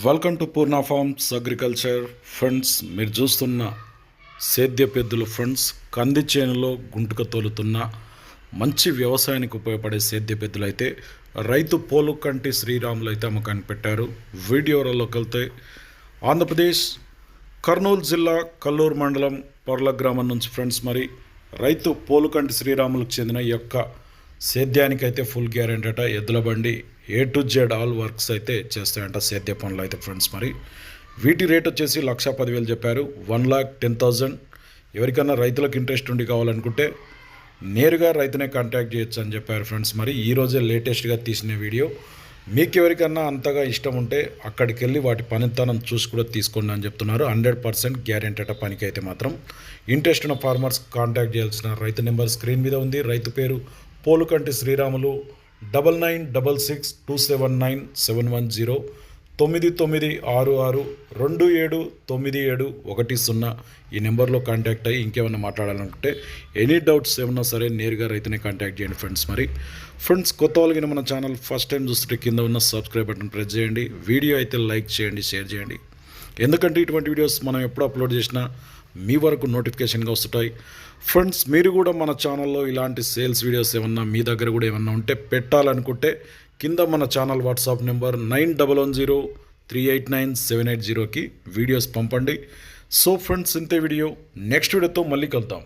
Welcome to Purna farms agriculture friends మీరు చూస్తున్న సేద్య పెద్దలు ఫ్రెండ్స్ కంది చేనులో గుంటుక తోలుతున్న మంచి వ్యవసాయానికి ఉపయోగపడే సేద్య పెద్దలు అయితే రైతు పోలు కంటి శ్రీరాములు అయితే అమ్మకాన్ని పెట్టారు. వీడియోలోకి వెళ్తే ఆంధ్రప్రదేశ్ కర్నూలు జిల్లా కల్లూరు మండలం పొర్ల గ్రామం నుంచి ఫ్రెండ్స్ మరి రైతు పోలుకంటి శ్రీరాములకు చెందిన ఈ యొక్క సేద్యానికి అయితే ఫుల్ గ్యారెంటీ అట ఎద్దుల బండి A to Z all works అయితే చేస్తాయంట సేద్య పనులు అయితే ఫ్రెండ్స్ మరి. వీటి రేట్ వచ్చేసి లక్ష పదివేలు చెప్పారు. వన్ లాక్ టెన్ థౌజండ్ ఎవరికైనా రైతులకు ఇంట్రెస్ట్ ఉండి కావాలనుకుంటే నేరుగా రైతునే కాంటాక్ట్ చేయొచ్చు అని చెప్పారు ఫ్రెండ్స్ మరి. ఈరోజే లేటెస్ట్గా తీసిన వీడియో. మీకు ఎవరికన్నా అంతగా ఇష్టం ఉంటే అక్కడికి వెళ్ళి వాటి పనితనం చూసి కూడా తీసుకోండి అని చెప్తున్నారు. హండ్రెడ్ పర్సెంట్ గ్యారెంటీ అట పనికి అయితే మాత్రం. ఇంట్రెస్ట్ ఉన్న ఫార్మర్స్ కాంటాక్ట్ చేయాల్సిన రైతు నెంబర్ స్క్రీన్ మీద ఉంది. రైతు పేరు Polukanti Sriramulu double nine double six two seven nine seven one zero తొమ్మిది తొమ్మిది ఆరు ఆరు రెండు ఏడు తొమ్మిది ఏడు ఒకటి సున్నా ఈ నెంబర్లో కాంటాక్ట్ అయ్యి ఇంకేమైనా మాట్లాడాలనుకుంటే ఎనీ డౌట్స్ ఏమన్నా సరే నేరుగా రైతునే కాంటాక్ట్ చేయండి ఫ్రెండ్స్. మరి ఫ్రెండ్స్ కొత్త వాళ్ళకి మన ఛానల్ ఫస్ట్ టైం చూస్తుంటే కింద ఉన్న సబ్స్క్రైబ్ బటన్ ప్రెస్ చేయండి. వీడియో అయితే లైక్ చేయండి షేర్ చేయండి. ఎందుకంటే ఇటువంటి వీడియోస్ మనం ఎప్పుడు అప్లోడ్ చేసినా మీ వరకు నోటిఫికేషన్గా వస్తుంటాయి. ఫ్రెండ్స్ మీరు కూడా మన ఛానల్లో ఇలాంటి సేల్స్ వీడియోస్ ఏమన్నా మీ దగ్గర కూడా ఏమన్నా ఉంటే పెట్టాలనుకుంటే కింద మన channel WhatsApp number nine double one zero three eight nine seven eight జీరోకి వీడియోస్ పంపండి. సో ఫ్రెండ్స్ ఇంతే వీడియో. నెక్స్ట్ వీడియోతో మళ్ళీ కలుద్దాం.